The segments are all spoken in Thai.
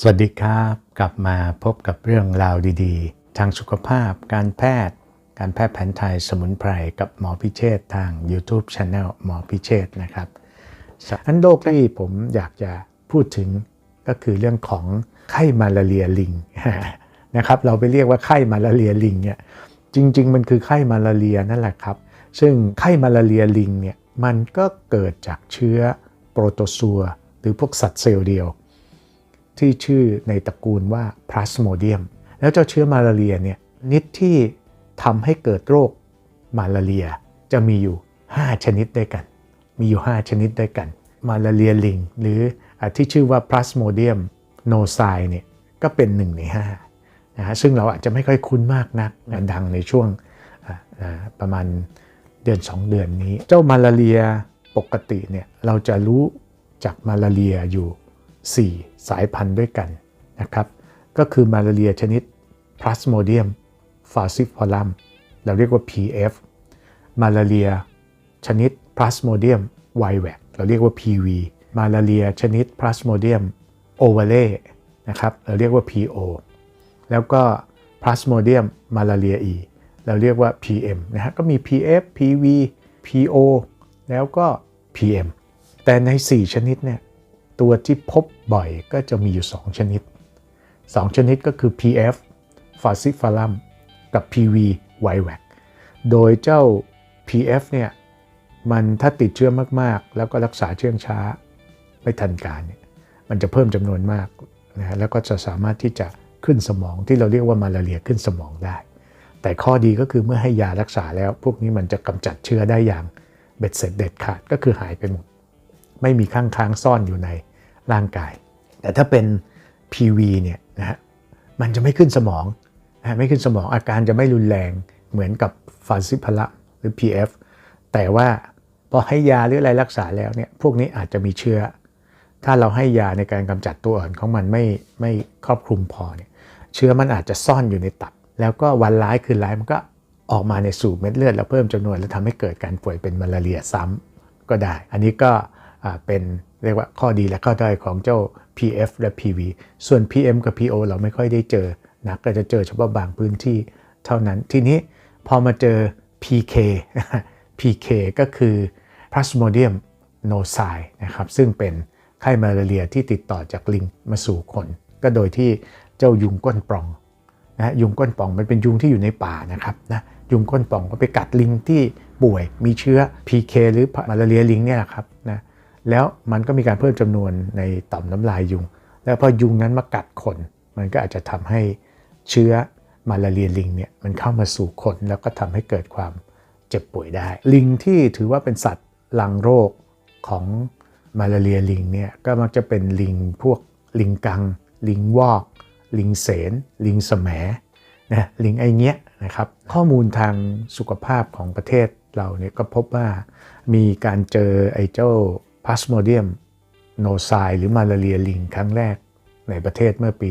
สวัสดีครับ กลับมาพบกับเรื่องราวดีๆ ทางสุขภาพ การแพทย์ การแพทย์แผนไทยสมุนไพรกับหมอพิเชษทาง YouTube Channel หมอพิเชษนะครับอันโรคที่ผมอยากจะพูดถึงก็คือเรื่องของไข้มาลาเรียลิงนะครับเราไปเรียกว่าไข้มาลาเรียลิงเนี่ยจริง ๆ มันคือไข้มาลาเรียนั่นแหละครับ ซึ่งไข้มาลาเรียลิงเนี่ยมันก็เกิดจากเชื้อโปรโตซัวหรือพวกสัตว์เซลล์เดียว ที่ชื่อในตระกูลว่าพลาสโมเดียม แล้วเจ้าเชื้อมาลาเรียเนี่ยนิดที่ทำให้เกิดโรคมาลาเรียจะมีอยู่ 5 ชนิดด้วยกัน มีอยู่ 5 ชนิดด้วยกัน มาลาเรียลิง หรือที่ชื่อว่าพลาสโมเดียมโนไซเนี่ยก็เป็น 1 ใน5นะฮะซึ่งเราอาจจะไม่ค่อยคุ้นมากนักดังในช่วงประมาณเดือน 2 เดือนนี้ เจ้ามาลาเรียปกติเนี่ยเราจะรู้จากมาลาเรียอยู่ 4 สายพันธุ์ด้วยกันนะครับ ก็คือมาลาเรียชนิด Plasmodium falciparum เราเรียกว่า PF มาลาเรียชนิด Plasmodium vivax เราเรียกว่า PV มาลาเรียชนิด Plasmodium ovale นะครับ เราเรียกว่า PO แล้วก็ Plasmodium malaria E เราเรียกว่า PM นะฮะ ก็มี PF PV PO แล้วก็ PM แต่ใน 4 ชนิดเนี่ย ตัวที่พบบ่อยก็จะมีอยู่ 2 ชนิด 2 ชนิดก็คือ PF falciparum กับ PV vivax โดยเจ้า PF เนี่ยมันถ้าติดเชื้อมากๆ แล้วก็รักษาเชื่องช้าไม่ทันการเนี่ยมันจะเพิ่มจำนวนมากนะแล้วก็จะสามารถที่จะขึ้นสมองที่เราเรียกว่ามาลาเรียขึ้นสมองได้ แต่ข้อดีก็คือเมื่อให้ยารักษาแล้ว พวกนี้มันจะกำจัดเชื้อได้อย่างเบ็ดเสร็จเด็ดขาดก็คือหายไปหมด ไม่มีข้างค้างซ่อนอยู่ในร่างกาย แต่ถ้าเป็น PV เนี่ยนะฮะมันจะไม่ขึ้นสมองนะไม่ขึ้นสมองอาการจะไม่รุนแรงเหมือนกับฟาซิพละหรือ PF แต่ว่าพอให้ยาหรืออะไรรักษาแล้วเนี่ยพวกนี้อาจจะมีเชื้อ ถ้าเราให้ยาในการกำจัดตัวอ่อนของมันไม่ไม่ครอบคลุมพอเนี่ยเชื้อมันอาจจะซ่อนอยู่ในตับ แล้วก็วันร้ายคืนร้ายมันก็ออกมาในสู่เม็ดเลือดแล้วเพิ่มจำนวนแล้วทำให้เกิดการป่วยเป็นมาลาเรียซ้ำก็ได้ อันนี้ก็ เป็นเรียกว่าข้อดีและข้อด้อยของเจ้า PF และ PV ส่วน PM กับ PO เราไม่ค่อยได้เจอนะก็จะเจอเฉพาะบางพื้นที่เท่านั้น ทีนี้พอมาเจอ PK PK ก็คือ Plasmodium noci นะครับซึ่งเป็นไข้มาลาเรียที่ติดต่อจากลิงมาสู่คน ก็โดยที่เจ้ายุงก้นปล่องนะยุงก้นปล่องมันเป็นยุงที่อยู่ในป่านะครับนะยุงก้นปล่องก็ไปกัดลิงที่ป่วยมีเชื้อ PK หรือมาลาเรียลิงเนี่ยครับนะ แล้วมันก็มีการเพิ่มจำนวนในต่อมน้ำลายยุง แล้วพอยุงนั้นมากัดคน มันก็อาจจะทำให้เชื้อมาลาเรียลิงเนี่ยมันเข้ามาสู่คนแล้วก็ทำให้เกิดความเจ็บป่วยได้ ลิงที่ถือว่าเป็นสัตว์ลังโรคของมาลาเรียลิงเนี่ยก็มักจะเป็นลิงพวกลิงกัง ลิงวอก ลิงเสน ลิงสมนะลิงไอเงี้ยนะครับข้อมูลทางสุขภาพของประเทศเราเนี่ยก็พบว่ามีการเจอไอเจ้า พาสโมเดียมโนไซหรือมาลาเรียลิงครั้งแรกในประเทศเมื่อปี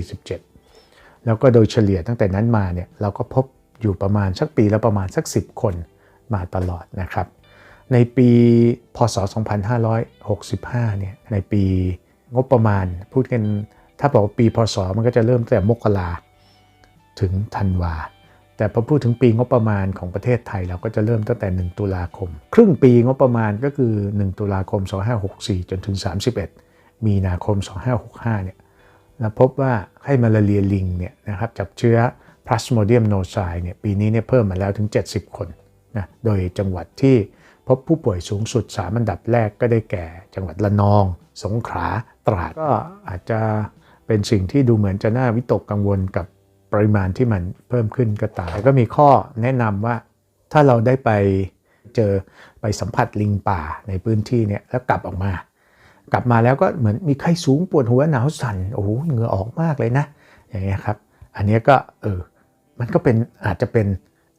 2547 แล้วก็โดยเฉลี่ยตั้งแต่นั้นมาเนี่ยเราก็พบอยู่ประมาณสักปีละประมาณสัก 10 คนมาตลอดนะครับ ในปีพศ 2565 เนี่ยในปีงบประมาณพูดกันถ้าบอกปีพศมันก็จะเริ่มแต่มกราถึงธันวา แต่พอพูดถึงปีงบประมาณของประเทศไทยเราก็จะเริ่มตั้งแต่ 1 ตุลาคม ครึ่งปีงบประมาณก็คือ 1 ตุลาคม 2564 จนถึง 31 มีนาคม 2565 เนี่ยเราพบว่าให้มาลาเรียลิงเนี่ยนะครับจับเชื้อ Plasmodium noci เนี่ยปีนี้เนี่ยเพิ่มมาแล้วถึง 70 คนนะโดยจังหวัดที่พบผู้ป่วยสูงสุด3อันดับแรกก็ได้แก่ จังหวัดละนอง สงขลาตราดก็อาจจะเป็นสิ่งที่ดูเหมือนจะน่าวิตกกังวลกับ ปริมาณที่มันเพิ่มขึ้นก็ตามก็มีข้อแนะนำว่าถ้าเราได้ไปเจอไปสัมผัสลิงป่าในพื้นที่เนี่ยแล้วกลับออกมา กลับมาแล้วก็เหมือนมีไข้สูงปวดหัวหนาวสั่นโอ้โหเหงื่อออกมากเลยนะ อย่างเงี้ยครับ อันนี้ก็เออมันก็เป็นอาจจะเป็น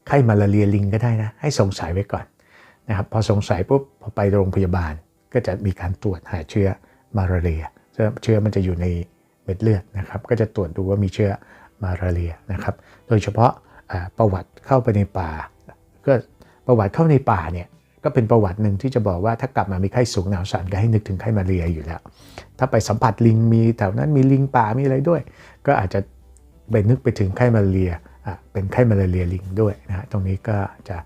ไข้มาลาเรียลิงก็ได้นะ ให้สงสัยไว้ก่อนนะครับพอสงสัยปุ๊บพอไปโรงพยาบาลก็จะมีการตรวจหาเชื้อมาลาเรียเชื้อมันจะอยู่ในเม็ดเลือดนะครับ ก็จะตรวจดูว่ามีเชื้อ มาลาเรียนะครับ โดยเฉพาะประวัติเข้าไปในป่า ก็ประวัติเข้าในป่าเนี่ยก็เป็นประวัติหนึ่งที่จะบอกว่าถ้ากลับมามีไข้สูงหนาวสั่นก็ให้นึกถึงไข้มาเรียอยู่แล้ว ถ้าไปสัมผัสลิงมีแถวนั้นมีลิงป่ามีอะไรด้วย ก็อาจจะไปนึกไปถึงไข้มาเรียเป็นไข้มาเรียลิงด้วยนะฮะตรงนี้ก็จะ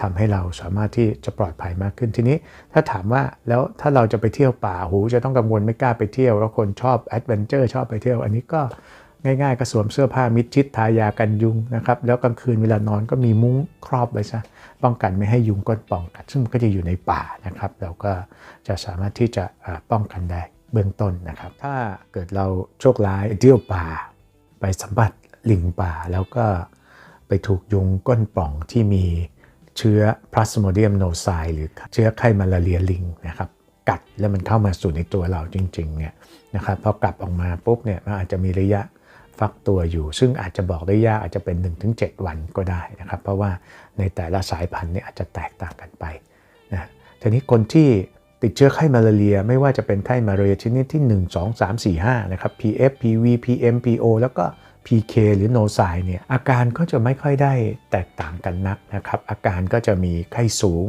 ทำให้เราสามารถที่จะปลอดภัยมากขึ้นทีนี้ ถ้าถามว่าแล้วถ้าเราจะไปเที่ยวป่าหูจะต้องกังวลไม่กล้าไปเที่ยว แล้วคนชอบแอดเวนเจอร์ชอบไปเที่ยว อันนี้ก็ ง่ายๆก็สวมเสื้อผ้ามิดชิดทายากันยุงนะครับ แล้วกลางคืนเวลานอนก็มีมุ้งครอบไว้ซะป้องกันไม่ให้ยุงก้นป่องกัด ซึ่งก็จะอยู่ในป่านะครับ เราก็จะสามารถที่จะป้องกันได้เบื้องต้นนะครับ ถ้าเกิดเราโชคร้ายเที่ยวป่า ไปสัมผัสลิงป่าแล้วก็ไปถูกยุงก้นป่องที่มีเชื้อ Plasmodium noci หรือเชื้อไข้มาลาเรียลิงนะครับกัดแล้วมันเข้ามาสู่ในตัวเราจริงๆเนี่ยนะครับพอกลับออกมาปุ๊บเนี่ยมันอาจจะมีระยะ ฟักตัวอยู่ ซึ่งอาจจะบอกได้ยากอาจจะเป็น 1-7 วันก็ได้นะครับ เพราะว่าในแต่ละสายพันธุ์เนี่ยอาจจะแตกต่างกันไปนะทีนี้คนที่ติดเชื้อไข้มาลาเรีย ไม่ว่าจะเป็นไข้มาลาเรียชนิดที่ 1 2 3 4 5 นะครับ PF PV PM PO แล้วก็ PK หรือโนไซเนี่ยอาการก็จะไม่ค่อยได้แตกต่างกันนักนะครับ อาการก็จะมีไข้สูง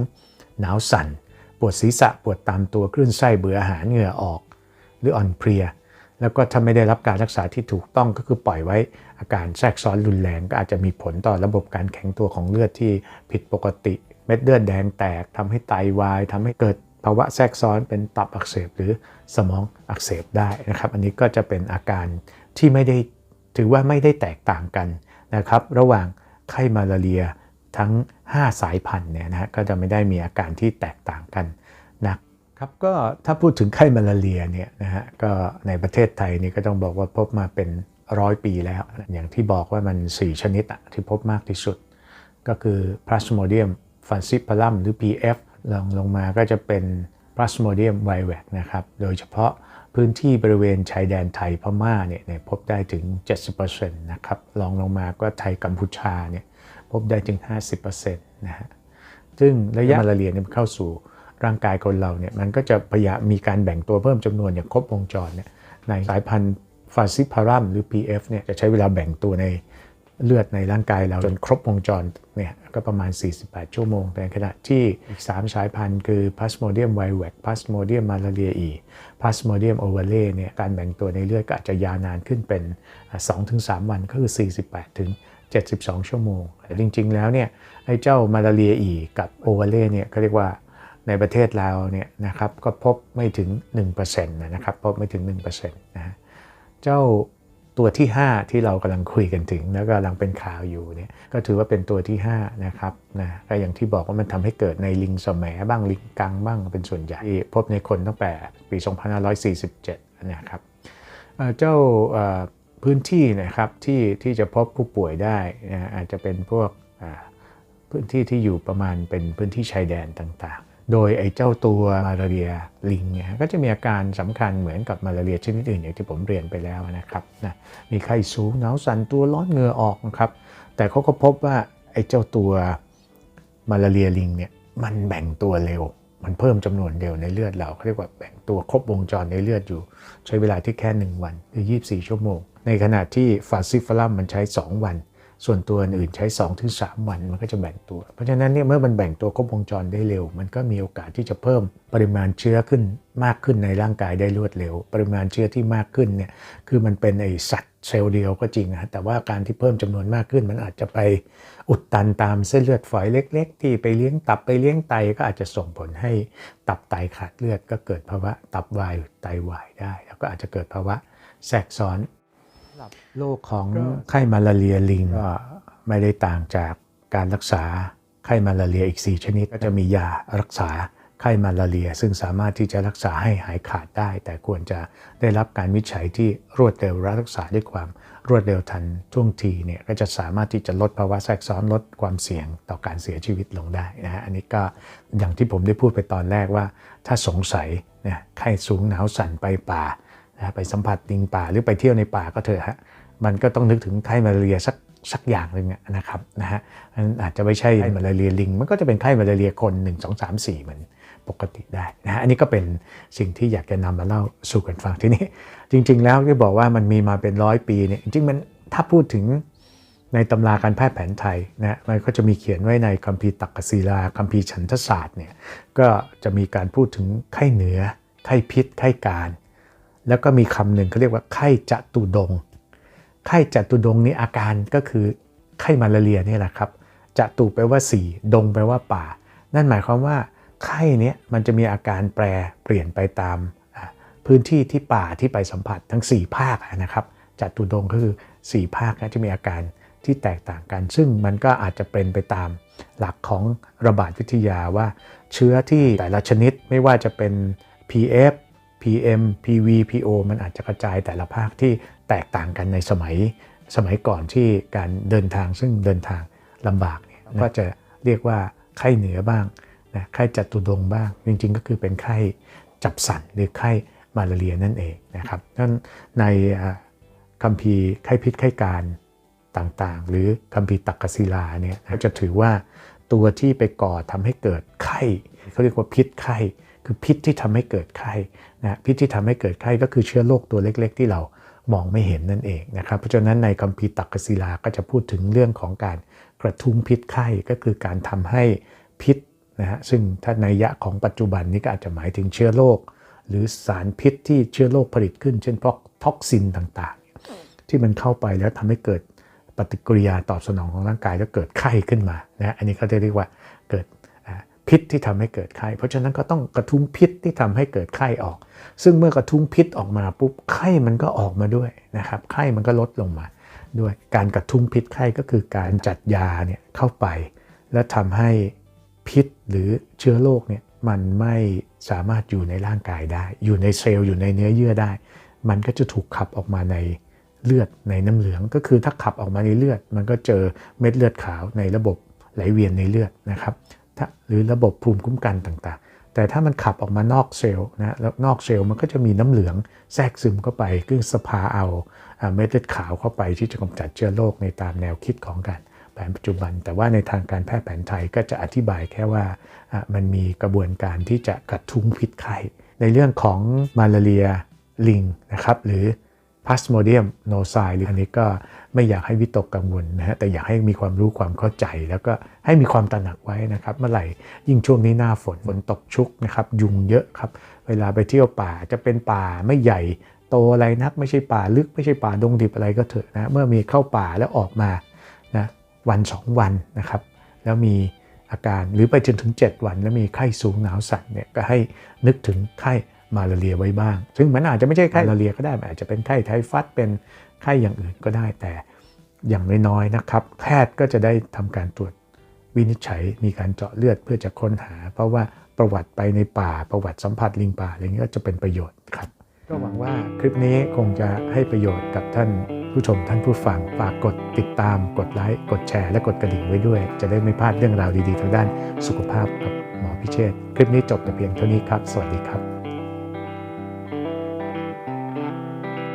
หนาวสั่น ปวดศีรษะปวดตามตัวคลื่นไส้เบื่ออาหารเหงื่อออก หรืออ่อนเพลีย แล้วก็ถ้าไม่ได้รับการรักษาที่ถูกต้องก็คือปล่อยไว้อาการแทรกซ้อนรุนแรงก็อาจจะมีผลต่อระบบการแข็งตัวของเลือดที่ผิดปกติ เม็ดเลือดแดงแตกทำให้ไตาวายทำให้เกิดภาวะแทรกซ้อนเป็นตับอักเสบหรือสมองอักเสบได้นะครับ อันนี้ก็จะเป็นอาการที่ไม่ได้ถือว่าไม่ได้แตกต่างกันนะครับ ระหว่างไข้มาลาเรียทั้ง 5 สายพันธุ์เนี่ยนะฮะก็จะไม่ได้มีอาการที่แตกต่างกันนัก ครับก็ถ้าพูดถึงไข้มาลาเรียเนี่ยนะฮะก็ในประเทศไทยนี่ก็ต้องบอกว่าพบมาเป็นร้อยปีแล้ว อย่างที่บอกว่ามัน 4 ชนิดอะที่พบมากที่สุด ก็คือ Plasmodium falciparum หรือ PF ลองลงมาก็จะเป็น Plasmodium vivax นะครับ โดยเฉพาะพื้นที่บริเวณชายแดนไทยพม่าเนี่ยพบได้ถึง 70%นะครับลองลงมาก็ไทยกัมพูชาเนี่ยพบได้ถึง 50%นะฮะซึ่งระยะมาลาเรียเนี่ยมันเข้าสู่ ร่างกายคนเราเนี่ยมันก็จะพยายามมีการแบ่งตัวเพิ่มจำนวนอย่างครบวงจรเนี่ยในสายพันธุ์ฟาซิพารัมหรือ PF เนี่ยจะใช้เวลาแบ่งตัวในเลือดในร่างกายเราจนครบวงจรเนี่ยก็ประมาณ 48 ชั่วโมงในขณะที่อีก 3 สายพันธุ์คือ Plasmodium vivax Plasmodium malariae Plasmodium ovale เนี่ยการแบ่งตัวในเลือดก็อาจจะยาวนานขึ้นเป็น 2-3 วันก็คือ 48 ถึง 72 ชั่วโมง แต่จริง ๆ แล้วเนี่ยไอ้เจ้ามาลาเรียอีกับโอเวเล่เนี่ยเขาเรียกว่า ในประเทศเราเนี่ยนะครับก็พบไม่ถึง 1%นะครับพบไม่ถึง 1%นะฮะเจ้าตัวที่ 5 ที่เรากำลังคุยกันถึง แล้วก็กำลังเป็นข่าวอยู่เนี่ยก็ถือว่าเป็นตัวที่ 5 นะครับนะก็อย่างที่บอกว่ามันทำให้เกิดในลิงสมแหมบ้างลิงกังบ้างเป็นส่วนใหญ่ พบในคนตั้งแต่ปี 2547 นะครับเอ่อเจ้าเอ่อพื้นที่นะครับที่ที่จะพบผู้ป่วยได้นะอาจจะเป็นพวกพื้นที่ที่อยู่ประมาณเป็นพื้นที่ชายแดนต่างๆ โดยไอ้เจ้าตัวมาลาเรียลิงเนี่ยก็จะมีอาการสำคัญเหมือนกับมาลาเรียชนิดอื่นอย่างที่ผมเรียนไปแล้วนะครับนะมีไข้สูงหนาวสั่นตัวร้อนเหงื่อออกนะครับ แต่เขาก็พบว่าไอ้เจ้าตัวมาลาเรียลิงเนี่ยมันแบ่งตัวเร็ว มันเพิ่มจำนวนเร็วในเลือดเราเขาเรียกว่าแบ่งตัวครบวงจรในเลือดอยู่ ใช้เวลาที่แค่ 1 วันหรือ24 ชั่วโมง ในขณะที่ฟาซิฟลัมมันใช้ 2 วัน ส่วนตัวอื่นใช้2-3วันมันก็จะแบ่งตัว เพราะฉะนั้นเนี่ยเมื่อมันแบ่งตัวครบวงจรได้เร็ว มันก็มีโอกาสที่จะเพิ่มปริมาณเชื้อขึ้นมากขึ้นในร่างกายได้รวดเร็ว ปริมาณเชื้อที่มากขึ้นเนี่ยคือมันเป็นไอสัตว์เซลล์เดียวก็จริงนะแต่ว่าการที่เพิ่มจำนวนมากขึ้น มันอาจจะไปอุดตันตามเส้นเลือดฝอยเล็ก ๆ ที่ไปเลี้ยงตับไปเลี้ยงไตก็อาจจะส่งผลให้ตับไตขาดเลือดก็เกิดภาวะตับวายไตวายได้ แล้วก็อาจจะเกิดภาวะแทรกซ้อน โรคของไข้มาลาเรียลิงก็ไม่ได้ต่างจากการรักษาไข้มาลาเรียอีก 4 ชนิดก็จะมียารักษาไข้มาลาเรีย ซึ่งสามารถที่จะรักษาให้หายขาดได้ แต่ควรจะได้รับการวิจัยที่รวดเร็วและรักษาด้วยความรวดเร็วทันท่วงทีเนี่ยก็จะสามารถที่จะลดภาวะแทรกซ้อนลดความเสี่ยงต่อการเสียชีวิตลงได้นะฮะอันนี้ก็อย่างที่ผมได้พูดไปตอนแรกว่า ถ้าสงสัยเนี่ยไข้สูงหนาวสั่นไปป่า นะไปสัมผัสลิงป่าหรือไปเที่ยวในป่าก็เถอะฮะมันก็ต้องนึกถึงไข้มาลาเรียสักสักอย่างหนึ่งอะนะครับนะฮะมันอาจจะไม่ใช่ไข้มาลาเรียลิง มันก็จะเป็นไข้มาลาเรียคน 1 2 3 4เหมือนปกติได้นะฮะอันนี้ก็เป็นสิ่งที่อยากจะนำมาเล่าสู่กันฟังทีนี้จริง ๆ แล้วที่บอกว่ามันมีมาเป็นร้อยปีเนี่ยจริงๆมันถ้าพูดถึงในตำราการแพทย์แผนไทยนะมันก็จะมีเขียนไว้ในคัมภีร์ตักกศิลาคัมภีร์ฉันทศาสตร์เนี่ยก็จะมีการพูดถึงไข้เหนือไข้พิษไข้การ แล้วก็มีคำหนึ่งเขาเรียกว่าไข้จัตุดง ไข้จัตุดงนี้อาการก็คือไข้มาลาเรียนี่แหละครับจตุแปลว่าสีดงแปลว่าป่า นั่นหมายความว่าไข้เนี้ยมันจะมีอาการแปรเปลี่ยนไปตามพื้นที่ที่ป่าที่ไปสัมผัสทั้ง 4 ภาคนะครับจัตุดงก็คือ 4 ภาคจะมีอาการที่แตกต่างกัน ซึ่งมันก็อาจจะเป็นไปตามหลักของระบาดวิทยาว่า เชื้อที่แต่ละชนิดไม่ว่าจะเป็น PF PM PV PO มันอาจจะกระจายแต่ละภาคที่แตกต่างกันในสมัยสมัยก่อนที่การเดินทางซึ่งเดินทางลำบากเนี่ยก็จะเรียกว่าไข้เหนือบ้างนะไข้จัตุดงค์บ้าง จริงๆ ก็คือเป็นไข้จับสันหรือไข้มาลาเรียนั่นเองนะครับนั่นในอ่าคัมภีร์ไข้พิษไข้การต่างๆ หรือคัมภีร์ตักกศิลาเนี่ยก็จะถือว่าตัวที่ไปก่อทำให้เกิดไข้เขาเรียกว่าพิษไข้ คือพิษที่ทำให้เกิดไข้นะพิษที่ทำให้เกิดไข้ก็คือเชื้อโรคตัวเล็ก ๆ ที่เรามองไม่เห็นนั่นเองนะครับ เพราะฉะนั้นในคัมภีร์ตักกศิลาก็จะพูดถึงเรื่องของการกระทุ้งพิษไข้ก็คือการทำให้พิษนะฮะซึ่งถ้าในยะของปัจจุบันนี้ก็อาจจะหมายถึงเชื้อโรคหรือสารพิษที่เชื้อโรคผลิตขึ้น เช่นพวกท็อกซินต่างๆ ที่มันเข้าไปแล้วทำให้เกิดปฏิกิริยาตอบสนองของร่างกายแล้วเกิดไข้ขึ้นมานะอันนี้เขาจะเรียกว่าเกิด พิษที่ทำให้เกิดไข้ เพราะฉะนั้นก็ต้องกระทุ้งพิษที่ทำให้เกิดไข้ออก ซึ่งเมื่อกระทุ้งพิษออกมาปุ๊บไข้มันก็ออกมาด้วยนะครับไข้มันก็ลดลงมา ด้วยการกระทุ้งพิษไข้ก็คือการจัดยาเนี่ยเข้าไป แล้วทำให้พิษหรือเชื้อโรคเนี่ยมันไม่สามารถอยู่ในร่างกายได้ อยู่ในเซลล์อยู่ในเนื้อเยื่อได้ มันก็จะถูกขับออกมาในเลือดในน้ำเหลือง ก็คือถ้าขับออกมาในเลือด มันก็เจอเม็ดเลือดขาวในระบบไหลเวียนในเลือดนะครับ หรือระบบภูมิคุ้มกันต่างๆ แต่ถ้ามันขับออกมานอกเซลล์นะแล้วนอกเซลล์มันก็จะมีน้ำเหลืองแทรกซึมเข้าไปคือสภาเอาเม็ดเลือดขาวเข้าไปที่จะกำจัดเชื้อโรคในตามแนวคิดของการแผนปัจจุบัน แต่ว่าในทางการแพทย์แผนไทยก็จะอธิบายแค่ว่ามันมีกระบวนการที่จะกระทุ้งพิษไข้ในเรื่องของมาลาเรียลิงนะครับหรือ พาสโมเดียมโนไซหรืออันนี้ก็ไม่อยากให้วิตกกังวลนะฮะแต่อยากให้มีความรู้ความเข้าใจ แล้วก็ให้มีความตระหนักไว้นะครับเมื่อไหร่ยิ่งช่วงนี้หน้าฝนฝนตกชุกนะครับยุงเยอะครับ เวลาไปเที่ยวป่าจะเป็นป่าไม่ใหญ่โตอะไรนักไม่ใช่ป่าลึกไม่ใช่ป่าดงดิบอะไรก็เถอะนะเมื่อมีเข้าป่าแล้วออกมานะวันสองวันนะครับ แล้วมีอาการหรือไปจนถึง 7 วัน แล้วมีไข้สูงหนาวสั่นเนี่ยก็ให้นึกถึงไข้ มาลาเรียไว้บ้าง ซึ่งมันอาจจะไม่ใช่ไข้มาลาเรียก็ได้มันอาจจะเป็นไข้ไทฟัสเป็นไข้อย่างอื่นก็ได้แต่อย่างน้อยๆนะครับแพทย์ก็จะได้ทำการตรวจวินิจฉัยมีการเจาะเลือดเพื่อจะค้นหา เพราะว่าประวัติไปในป่าประวัติสัมผัสลิงป่าอะไรเงี้ยก็จะเป็นประโยชน์ครับ ก็หวังว่าคลิปนี้คงจะให้ประโยชน์กับท่านผู้ชมท่านผู้ฟังฝากกดติดตาม กดไลค์กดแชร์และกดกระดิ่งไว้ด้วย จะได้ไม่พลาดเรื่องราวดีๆทางด้านสุขภาพกับหมอพิเชษคลิปนี้จบแต่เพียงเท่านี้ครับ สวัสดีครับ